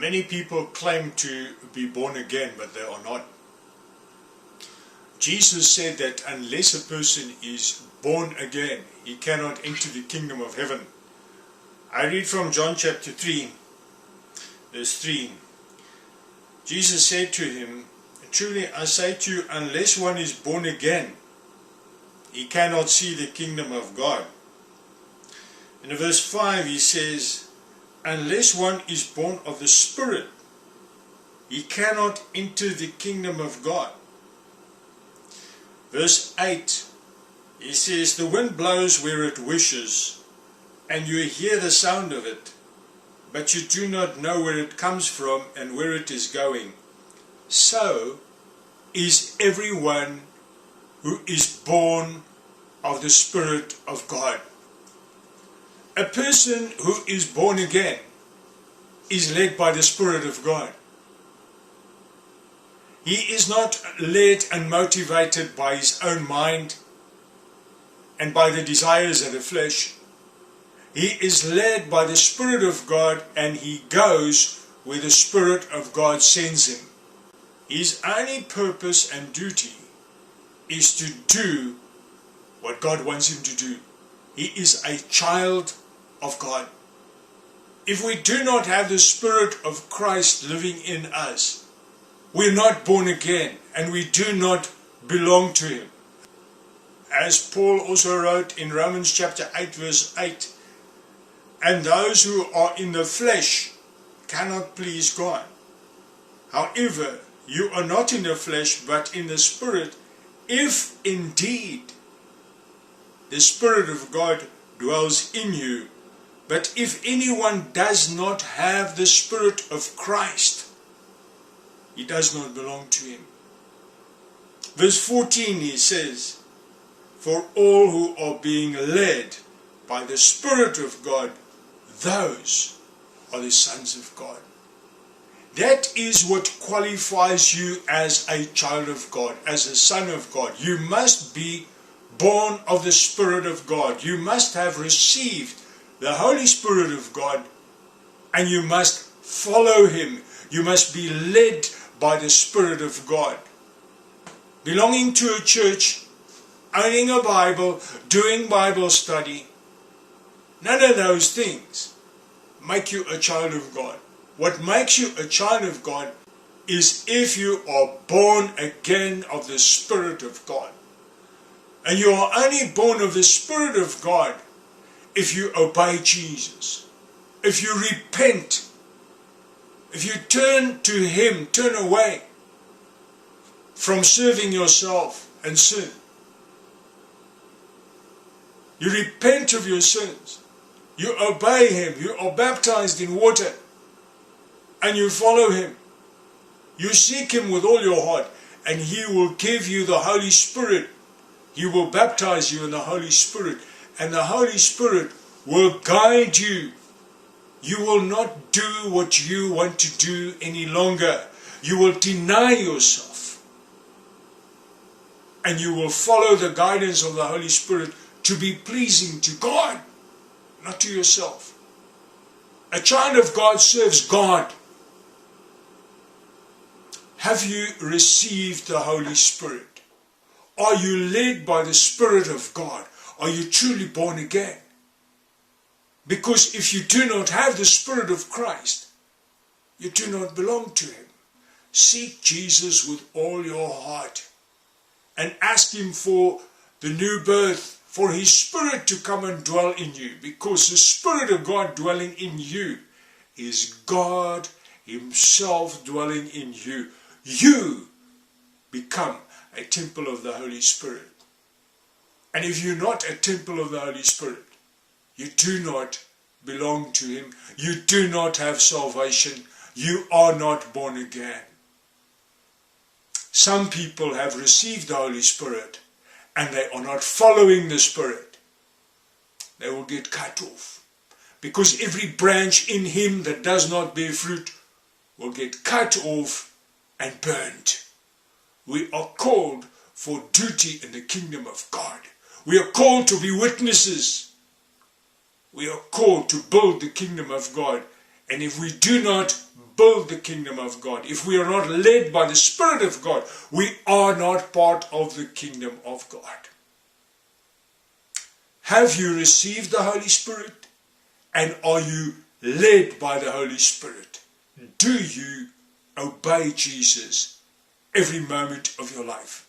Many people claim to be born again, but they are not. Jesus said that unless a person is born again, he cannot enter the kingdom of heaven. I read from John chapter 3, verse 3. Jesus said to him, Truly I say to you, unless one is born again, he cannot see the kingdom of God. In verse 5 he says, Unless one is born of the Spirit, he cannot enter the kingdom of God. Verse 8 he says, The wind blows where it wishes, and you hear the sound of it, but you do not know where it comes from and where it is going. So is everyone who is born of the Spirit of God. A person who is born again is led by the Spirit of God. He is not led and motivated by his own mind and by the desires of the flesh. He is led by the Spirit of God and he goes where the Spirit of God sends him. His only purpose and duty is to do what God wants him to do. He is a child of God. If we do not have the Spirit of Christ living in us, we're not born again and we do not belong to Him. As Paul also wrote in Romans chapter 8, verse 8, and those who are in the flesh cannot please God. However, you are not in the flesh but in the Spirit, if indeed the Spirit of God dwells in you. But if anyone does not have the Spirit of Christ, he does not belong to him. Verse 14 he says, For all who are being led by the Spirit of God, those are the sons of God. That is what qualifies you as a child of God, as a son of God. You must be born of the Spirit of God. You must have received the Holy Spirit of God and you must follow Him. You must be led by the Spirit of God. Belonging to a church, owning a Bible, doing Bible study, none of those things make you a child of God. What makes you a child of God is if you are born again of the Spirit of God. And you are only born of the Spirit of God if you obey Jesus. If you repent. If you turn to Him, turn away from serving yourself and sin. You repent of your sins. You obey Him. You are baptized in water. And you follow Him. You seek Him with all your heart. And He will give you the Holy Spirit he will baptize you in the Holy Spirit, and the Holy Spirit will guide you. You will not do what you want to do any longer. You will deny yourself. And you will follow the guidance of the Holy Spirit to be pleasing to God, not to yourself. A child of God serves God. Have you received the Holy Spirit? Are you led by the Spirit of God? Are you truly born again? Because if you do not have the Spirit of Christ, you do not belong to Him. Seek Jesus with all your heart and ask Him for the new birth, for His Spirit to come and dwell in you, because the Spirit of God dwelling in you is God Himself dwelling in you. You become a temple of the Holy Spirit. And if you're not a temple of the Holy Spirit, you do not belong to Him. You do not have salvation. You are not born again. Some people have received the Holy Spirit and they are not following the Spirit. They will get cut off. Because every branch in Him that does not bear fruit will get cut off and burned. We are called for duty in the kingdom of God. We are called to be witnesses. We are called to build the kingdom of God. And if we do not build the kingdom of God. If we are not led by the Spirit of God, we are not part of the kingdom of God. Have you received the Holy Spirit? And are you led by the Holy Spirit? Do you obey Jesus every moment of your life?